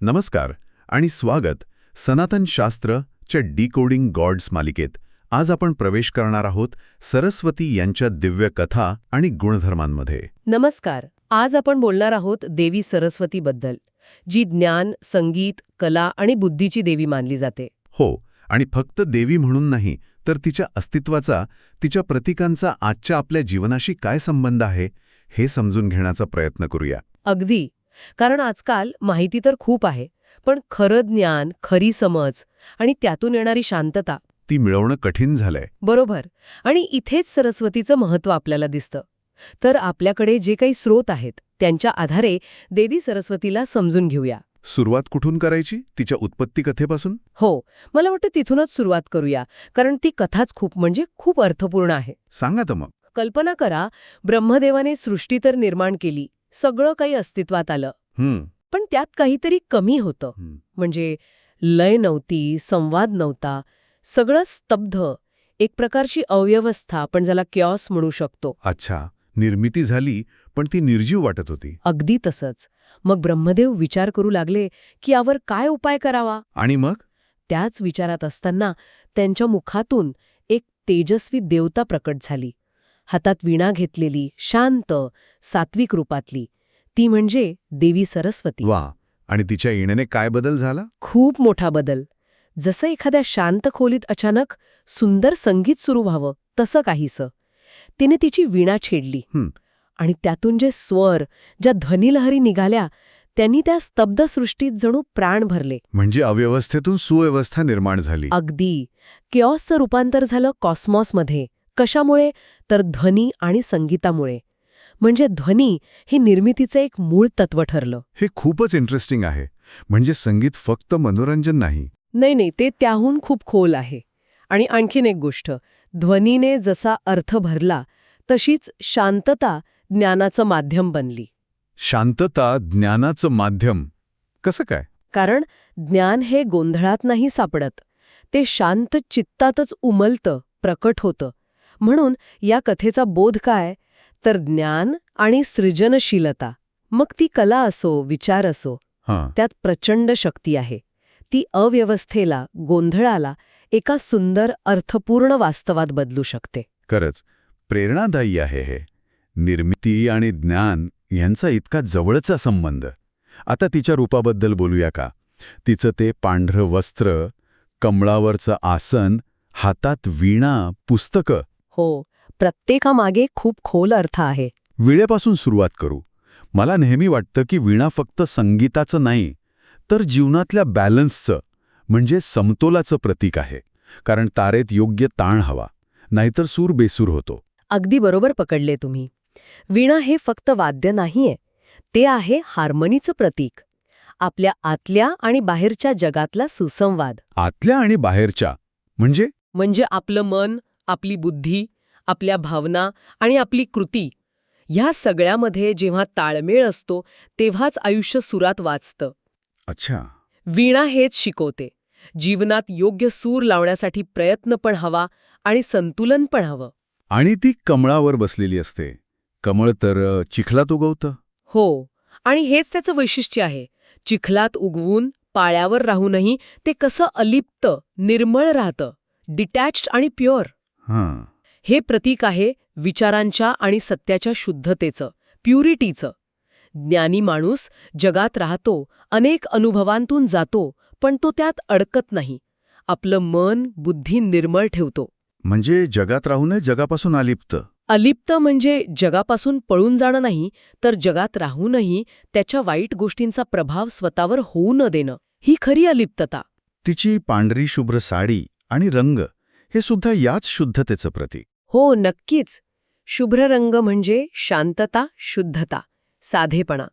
नमस्कार आणि स्वागत सनातन शास्त्र च्या डिकोडिंग गॉड्स मालिकेत. आज आपण प्रवेश करणार आहोत सरस्वती यांच्या दिव्य कथा आणि गुणधर्मांमध्ये. नमस्कार. आज आपण बोलणार आहोत देवी सरस्वतीबद्दल जी ज्ञान संगीत कला आणि बुद्धीची देवी मानली जाते. हो आणि फक्त देवी म्हणून नाही तर तिच्या अस्तित्वाचा तिच्या प्रतीकांचा आजच्या आपल्या जीवनाशी काय संबंध आहे हे समजून घेण्याचा प्रयत्न करूया. अगदी. कारण आजकाल माहिती तर खूप आहे पण खरं ज्ञान खरी समज आणि त्यातून येणारी शांतता ती मिळवणं कठीण झालंय. बरोबर. आणि इथेच सरस्वतीचं महत्त्व आपल्याला दिसतं. तर आपल्याकडे जे काही स्रोत आहेत त्यांच्या आधारे देवी सरस्वतीला समजून घेऊया. सुरुवात कुठून करायची? तिच्या उत्पत्ती कथेपासून? हो. मला वाटतं तिथूनच सुरुवात करूया कारण ती कथाच खूप म्हणजे खूप अर्थपूर्ण आहे. सांगा तर मग. कल्पना करा ब्रह्मदेवाने सृष्टी तर निर्माण केली सगळं काही अस्तित्वात आलं. पण त्यात काहीतरी कमी होतं. म्हणजे लय नव्हती संवाद नव्हता सगळं स्तब्ध एक प्रकारची अव्यवस्था आपण ज्याला क्यॉस म्हणू शकतो. अच्छा निर्मिती झाली पण ती निर्जीव वाटत होती. अगदी तसंच. मग ब्रह्मदेव विचार करू लागले की यावर काय उपाय करावा? आणि मग? त्याच विचारात असताना त्यांच्या मुखातून एक तेजस्वी देवता प्रकट झाली. हातात वीणा घेतलेली शांत सात्विक रूपातली. ती म्हणजे देवी सरस्वती. वा आणि तिच्या येण्याने काय बदल झाला? खूप मोठा बदल. जसं एखाद्या शांत खोलीत अचानक सुंदर संगीत सुरू व्हावं तसं काहीसं. तिने तिची वीणा छेडली. आणि त्यातून जे स्वर ज्या ध्वनिलहरी निघाल्या त्यांनी त्या स्तब्ध सृष्टीत जणू प्राण भरले. म्हणजे अव्यवस्थेतून सुव्यवस्था निर्माण झाली. अगदी. किऑसचं रूपांतर झालं कॉस्मॉसमध्ये. कशामुळे? तर ध्वनी आणि संगीतामुळे. म्हणजे ध्वनी हे निर्मितीचं एक मूळ तत्व ठरलं. हे खूपच इंटरेस्टिंग आहे. म्हणजे संगीत फक्त मनोरंजन नाही. नाही नाही ते त्याहून खूप खोल आहे. आणि आणखीन एक गोष्ट ध्वनीने जसा अर्थ भरला तशीच शांतता ज्ञानाचं माध्यम बनली. शांतता ज्ञानाचं माध्यम. कसं काय? कारण ज्ञान हे गोंधळात नाही सापडत. ते शांत चित्तातच उमलतं प्रकट होतं. म्हणून या कथेचा बोध काय? तर ज्ञान आणि सृजनशीलता. मग ती कला असो विचार असो हां. त्यात प्रचंड शक्ती आहे. ती अव्यवस्थेला गोंधळाला एका सुंदर अर्थपूर्ण वास्तवात बदलू शकते. खरंच प्रेरणादायी आहे हे. निर्मिती आणि ज्ञान यांचा इतका जवळचा संबंध. आता तिच्या रूपाबद्दल बोलूया का? तिचं ते पांढरं वस्त्र कमळावरचं आसन हातात वीणा पुस्तकं हो प्रत्येकामागे खूप खोल अर्थ आहे. विळेपासून सुरुवात करू. मला नेहमी वाटतं की वीणा फक्त संगीताचं नाही तर जीवनातल्या बॅलन्सचं म्हणजे समतोलाचं प्रतीक आहे. कारण तारेत योग्य ताण हवा नाहीतर सूर बेसूर होतो. अगदी बरोबर पकडले तुम्ही. वीणा हे फक्त वाद्य नाहीये ते आहे हार्मनीचं प्रतीक. आपल्या आतल्या आणि बाहेरच्या जगातला सुसंवाद. आतल्या आणि बाहेरच्या म्हणजे? म्हणजे आपलं मन आपली बुद्धी आपल्या भावना आणि आपली कृती ह्या सगळ्यामध्ये जेव्हा ताळमेळ असतो तेव्हाच आयुष्य सुरात वाचतं. अच्छा. वीणा हेच शिकवते. जीवनात योग्य सूर लावण्यासाठी प्रयत्न पण हवा आणि संतुलन पण हवं. आणि ती कमळावर बसलेली असते. कमळ तर चिखलात उगवतं. हो आणि हेच त्याचं वैशिष्ट्य आहे. चिखलात उगवून पाळ्यावर राहूनही ते कसं अलिप्त निर्मळ राहतं. डिटॅच्ड आणि प्युअर. हां. हे प्रतीक आहे विचारांच्या आणि सत्याच्या शुद्धतेचं प्युरिटीचं. ज्ञानी माणूस जगात राहतो अनेक अनुभवांतून जातो पण तो त्यात अडकत नाही. आपलं मन बुद्धी निर्मळ ठेवतो. म्हणजे जगात राहूनही जगापासून अलिप्त? अलिप्त म्हणजे जगापासून पळून जाणं नाही तर जगात राहूनही त्याच्या वाईट गोष्टींचा प्रभाव स्वतःवर होऊ न देणं. ही खरी अलिप्तता. तिची पांढरी शुभ्र साडी आणि रंग हे सुद्धा याच शुद्धतेचं प्रतीक. हो नक्कीच. शुभ्र रंग म्हणजे शांतता शुद्धता साधेपणा.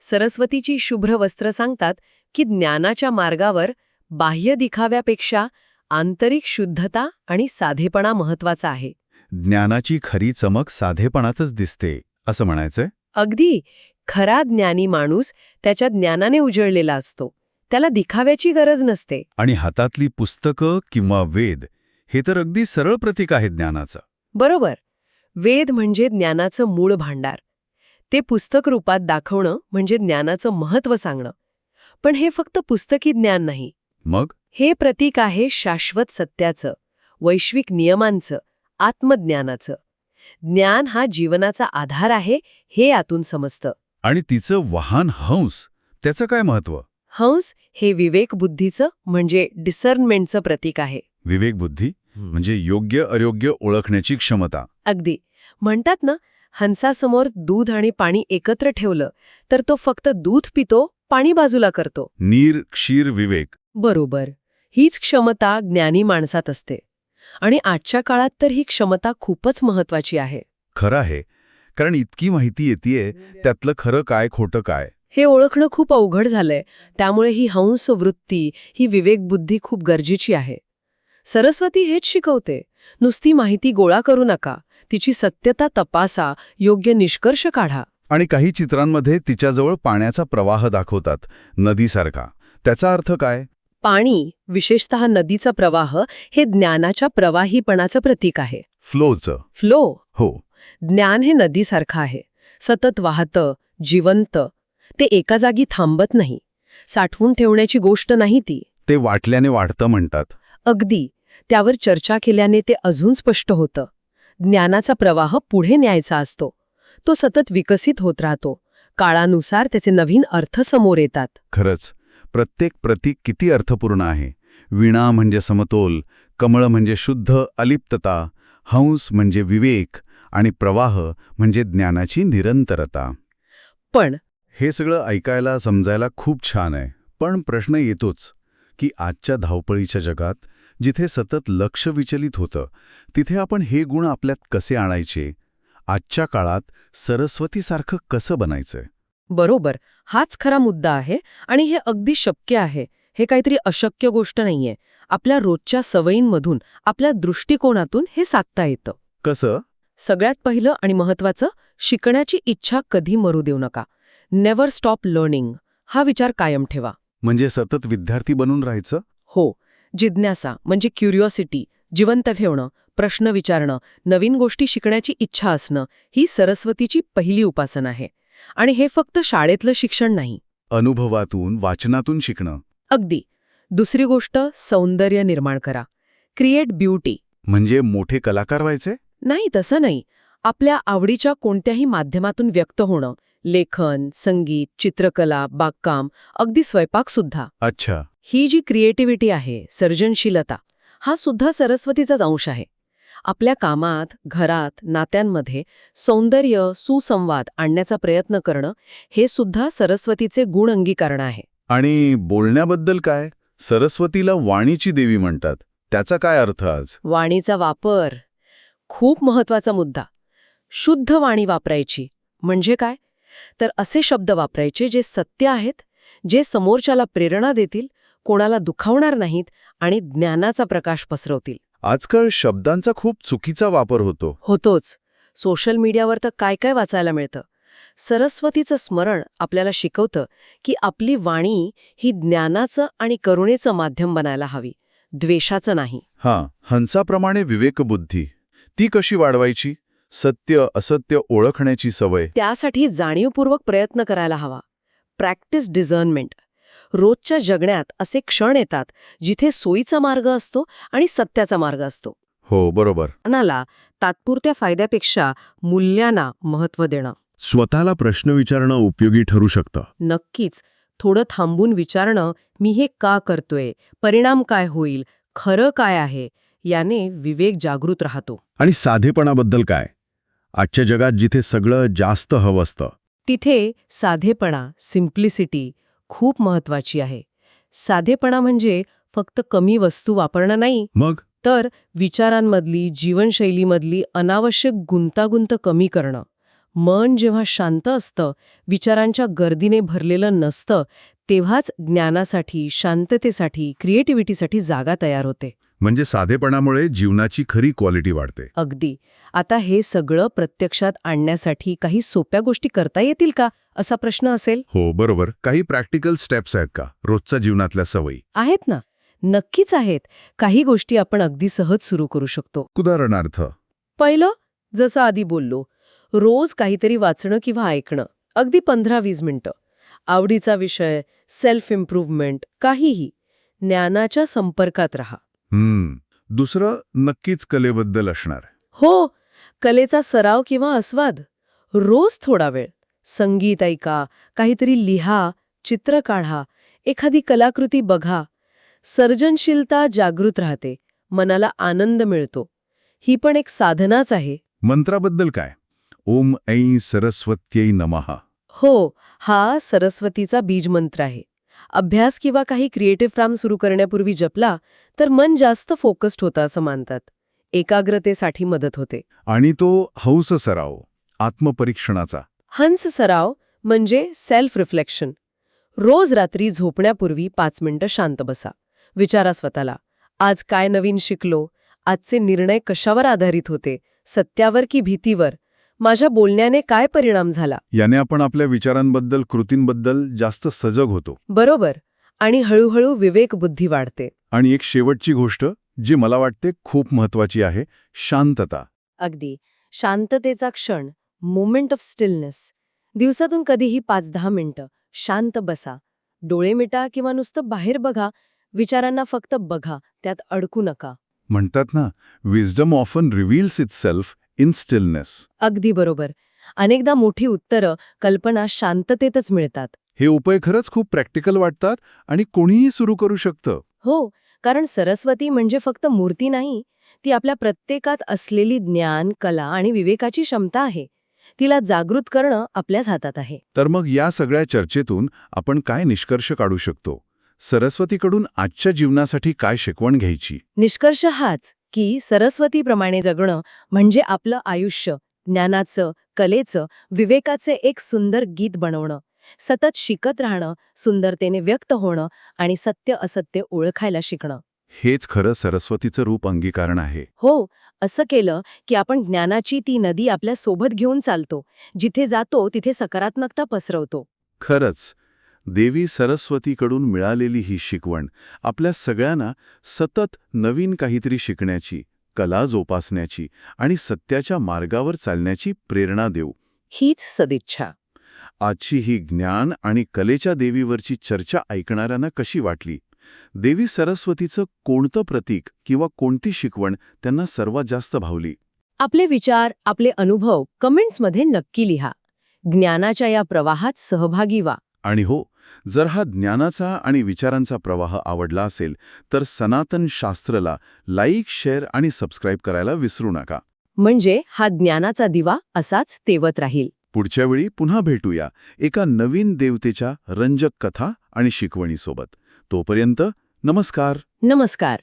सरस्वतीची शुभ्र वस्त्र सांगतात की ज्ञानाच्या मार्गावर बाह्य दिखाव्यापेक्षा आंतरिक शुद्धता आणि साधेपणा महत्त्वाचा आहे. ज्ञानाची खरी चमक साधेपणातच दिसते असं म्हणायचंय? अगदी. खरा ज्ञानी माणूस त्याच्या ज्ञानाने उजळलेला असतो. त्याला दिखाव्याची गरज नसते. आणि हातातली पुस्तकं किंवा वेद हे तर अगदी सरळ प्रतीक आहे ज्ञानाचं. बरोबर. वेद म्हणजे ज्ञानाचं मूळ भांडार. ते पुस्तक रूपात दाखवणं म्हणजे ज्ञानाचं महत्त्व सांगणं. पण हे फक्त पुस्तकी ज्ञान नाही. मग? हे प्रतीक आहे शाश्वत सत्याचं वैश्विक नियमांचं आत्मज्ञानाचं. ज्ञान हा जीवनाचा आधार आहे हे यातून समजतं. आणि तिचं वाहन हंस त्याचं काय महत्त्व हंस हे विवेक बुद्धीचं म्हणजे डिसर्नमेंटचं प्रतीक आहे. विवेक बुद्धी म्हणजे योग्य अयोग्य ओळखण्याची क्षमता. अगदी. म्हणतात ना हंसासमोर दूध आणि पाणी एकत्र ठेवलं तर तो फक्त दूध पितो पाणी बाजूला करतो. नीर क्षीर विवेक. बरोबर. हीच क्षमता ज्ञानी माणसात असते. आणि आजच्या काळात तर ही क्षमता खूपच महत्वाची आहे. खरं आहे. कारण इतकी माहिती येतेय त्यातलं खरं काय खोटं काय? हे ओळखणं खूप अवघड झालंय. त्यामुळे ही हंस वृत्ती ही विवेकबुद्धी खूप गरजेची आहे. सरस्वती हेच शिकवते. नुसती माहिती गोळा करू नका. तिची सत्यता तपासा. योग्य निष्कर्ष काढा. आणि काही चित्रांमध्ये तिच्याजवळ पाण्याचा प्रवाह दाखवतात. नदीसारखा. त्याचा अर्थ काय? पाणी विशेषतः नदीचा प्रवाह हे ज्ञानाच्या प्रवाहीपणाचं प्रतीक आहे. फ्लोचं फ्लो हो. ज्ञान हे नदीसारखं आहे. सतत वाहतं जिवंत. ते एका जागी थांबत नाही. साठवून ठेवण्याची गोष्ट नाही ती. ते वाटल्याने वाढतं म्हणतात. अगदी. त्यावर चर्चा केल्याने ते अजून स्पष्ट होतं. ज्ञानाचा प्रवाह पुढे न्यायचा असतो. तो सतत विकसित होत राहतो. काळानुसार त्याचे नवीन अर्थ समोर येतात. खरंच प्रत्येक प्रतीक किती अर्थपूर्ण आहे. विणा म्हणजे समतोल कमळ म्हणजे शुद्ध अलिप्तता हंस म्हणजे विवेक आणि प्रवाह म्हणजे ज्ञानाची निरंतरता. पण हे सगळं ऐकायला समजायला खूप छान आहे. पण प्रश्न येतोच की आजच्या धावपळीच्या जगात जिथे सतत लक्ष विचलित होतं तिथे आपण हे गुण आपल्यात कसे आणायचे? आजच्या काळात सरस्वतीसारखं कसं बनायचं बरोबर हाच खरा मुद्दा आहे आणि हे अगदी शक्य आहे. हे काहीतरी अशक्य गोष्ट नाहीये. आपल्या रोजच्या सवयींमधून आपल्या दृष्टिकोनातून हे साधता येतं. कसं? सगळ्यात पहिलं आणि महत्वाचं शिकण्याची इच्छा कधी मरू देऊ नका. नेव्हर स्टॉप लर्निंग हा विचार कायम ठेवा. म्हणजे सतत विद्यार्थी बनून राहायचं? हो. जिज्ञासा म्हणजे क्युरिओसिटी जिवंत ठेवणं प्रश्न विचारणं नवीन गोष्टी शिकण्याची इच्छा असणं ही सरस्वतीची पहिली उपासना आहे. आणि हे फक्त शाळेतलं शिक्षण नाही. अनुभवातून वाचनातून शिकणं. अगदी. दुसरी गोष्ट सौंदर्य निर्माण करा. क्रिएट ब्युटी म्हणजे मोठे कलाकार व्हायचे? नाही तसं नाही. आपल्या आवडीच्या कोणत्याही माध्यमातून व्यक्त होणं लेखन संगीत चित्रकला बागकाम अगदी स्वयंपाकसुद्धा. अच्छा. ही जी क्रिएटिव्हिटी आहे सर्जनशीलता हा सुद्धा सरस्वतीचाच अंश आहे. आपल्या कामात घरात नात्यांमध्ये सौंदर्य सुसंवाद आणण्याचा प्रयत्न करणं हे सुद्धा सरस्वतीचे गुण अंगीकरण आहे. आणि बोलण्याबद्दल काय? सरस्वतीला वाणीची देवी म्हणतात. त्याचा काय अर्थ आज? वाणीचा वापर खूप महत्त्वाचा मुद्दा. शुद्ध वाणी वापरायची. म्हणजे काय? तर असे शब्द वापरायचे जे सत्य आहेत जे समोरच्याला प्रेरणा देतील कोणाला दुखावणार नाहीत आणि ज्ञानाचा प्रकाश पसरवतील. आजकाल शब्दांचा खूप चुकीचा वापर होतो. होतोच. सोशल मीडियावर तर काय काय वाचायला मिळतं? सरस्वतीचं स्मरण आपल्याला शिकवतं की आपली वाणी ही ज्ञानाचं आणि करुणेचं माध्यम बनायला हवी. द्वेषाचं नाही. हां हंसाप्रमाणे विवेकबुद्धी. ती कशी वाढवायची? सत्य असत्य ओळखण्याची सवय. त्यासाठी जाणीवपूर्वक प्रयत्न करायला हवा. प्रॅक्टिस डिझर्नमेंट रोजच्या जगण्यात असे क्षण येतात जिथे सोयीचा मार्ग असतो आणि सत्याचा मार्ग असतो. हो बरोबर. मनाला तात्पुरत्या फायद्यापेक्षा मूल्यांना महत्त्व देणं. स्वतःला प्रश्न विचारणं उपयोगी ठरू शकतं. नक्कीच. थोडं थांबून विचारणं मी हे का करतोय? परिणाम काय होईल? खरं काय आहे? याने विवेक जागृत राहतो. आणि साधेपणाबद्दल काय? आजच्या जगात जिथे सगळं जास्त हवं असतं. तिथे साधेपणा सिम्प्लिसिटी खूप महत्वाची आहे. साधेपणा म्हणजे फक्त कमी वस्तू वापरणं नाही मग? तर विचारांमधली जीवनशैलीमधली अनावश्यक गुंतागुंत कमी करणं. मन जेव्हा शांत असतं विचारांच्या गर्दीने भरलेलं नसतं तेव्हाच ज्ञानासाठी शांततेसाठी क्रिएटिव्हिटीसाठी जागा तयार होते. म्हणजे साधेपणामुळे जीवनाची खरी क्वालिटी वाढते. अगदी. आता हे सगळं प्रत्यक्षात आणण्यासाठी काही सोप्या गोष्टी करता येतील का? असा प्रश्न असेल? हो बरोबर. काही प्रॅक्टिकल स्टेप्स आहेत का? रोजच्या जीवनातल्या सवयी. आहेत ना? नक्कीच आहेत. काही गोष्टी आपण अगदी सहज सुरू करू शकतो. उदाहरणार्थ. पहिलं जसं आधी बोललो रोज काहीतरी वाचणं किंवा ऐकणं. अगदी पंधरा वीस मिनिटं. आवडीचा विषय सेल्फ इम्प्रूव्हमेंट काहीही. ज्ञानाच्या संपर्कात राहा. हम्म. दुसरं नक्कीच कलेबद्दल असणार. हो कलेचा सराव किंवा आस्वाद रोज थोडा वेळ संगीत ऐका काहीतरी लिहा चित्र काढा एखादी कलाकृती बघा. सर्जनशीलता जागृत राहते मनाला आनंद मिळतो. ही पण एक साधनाच आहे. मंत्राबद्दल काय? ओम ऐ सरस्वत्यै नमः. हो हा सरस्वतीचा बीज मंत्र आहे. अभ्यास किंवा काही क्रिएटिव्ह काम सुरू करण्यापूर्वी जपला तर मन जास्त फोकस्ड होतं असं मानतात. एकाग्रतेसाठी मदत होते. आणि तो हौस सराव आत्मपरीक्षणाचा. हंस सराव म्हणजे सेल्फ रिफ्लेक्शन रोज रात्री झोपण्यापूर्वी पाच मिनिटं शांत बसा. विचारा स्वतःला आज काय नवीन शिकलो? आजचे निर्णय कशावर आधारित होते? सत्यावर की भीतीवर? माझ्या बोलण्याने काय परिणाम झाला? याने आपण आपल्या विचारांबद्दल कृतींबद्दल जास्त सजग होतो. बरोबर. आणि हळूहळू विवेक बुद्धी वाढते. आणि एक शेवटची गोष्ट जी मला वाटते खूप महत्वाची आहे शांतता. अगदी. शांततेचा क्षण मोमेंट ऑफ स्टिलनेस दिवसातून कधीही पाच दहा मिनिटं शांत बसा. डोळे मिटा किंवा नुसतं बाहेर बघा विचारांना फक्त बघा त्यात अडकू नका. म्हणतात ना wisdom often reveals itself in stillness अगदी बरोबर. अनेकदा मोठी उत्तरं कल्पना शांततेतच मिळतात. हे उपाय खरंच खूप प्रॅक्टिकल वाटतात आणि कोणीही सुरू करू शकतं. हो कारण सरस्वती म्हणजे फक्त मूर्ती नाही ती आपल्या प्रत्येकात असलेली ज्ञान कला आणि विवेकाची क्षमता आहे. तिला जागृत करणं आपल्याच हातात आहे. तर मग या सगळ्या चर्चेतून आपण काय निष्कर्ष काढू शकतो? सरस्वतीकडून आजच्या जीवनासाठी काय शिकवण घ्यायची? निष्कर्ष हाच. की सरस्वतीप्रमाणे जगणं म्हणजे आपलं आयुष्य ज्ञानाचं कलेचं विवेकाचे एक सुंदर गीत बनवणं. सतत शिकत राहणं सुंदरतेने व्यक्त होणं आणि सत्य असत्य ओळखायला शिकणं. हेच खरं सरस्वतीचं रूप अंगीकरण आहे. हो असं केलं की आपण ज्ञानाची ती नदी आपल्यासोबत घेऊन चालतो. जिथे जातो तिथे सकारात्मकता पसरवतो. खरंच देवी सरस्वतीकडून मिळालेली ही शिकवण आपल्या सगळ्यांना सतत नवीन काहीतरी शिकण्याची कला जोपासण्याची आणि सत्याच्या मार्गावर चालण्याची प्रेरणा देऊ. हीच सदिच्छा. आजची ही ज्ञान आणि कलेच्या देवीवरची चर्चा ऐकणाऱ्यांना कशी वाटली? देवी सरस्वतीचं कोणतं प्रतीक किंवा कोणती शिकवण त्यांना सर्वात जास्त भावली? आपले विचार आपले अनुभव कमेंट्समध्ये नक्की लिहा. ज्ञानाच्या या प्रवाहात सहभागी व्हा. आणि हो जर हा ज्ञानाचा आणि विचारांचा प्रवाह आवडला असेल तर सनातन शास्त्रला लाईक शेअर आणि सबस्क्राईब करायला विसरू नका. म्हणजे हा ज्ञानाचा दिवा असाच तेवत राहील. पुढच्या वेळी पुन्हा भेटूया एका नवीन देवतेच्या रंजक कथा आणि शिकवणीसोबत. तोपर्यंत नमस्कार. नमस्कार.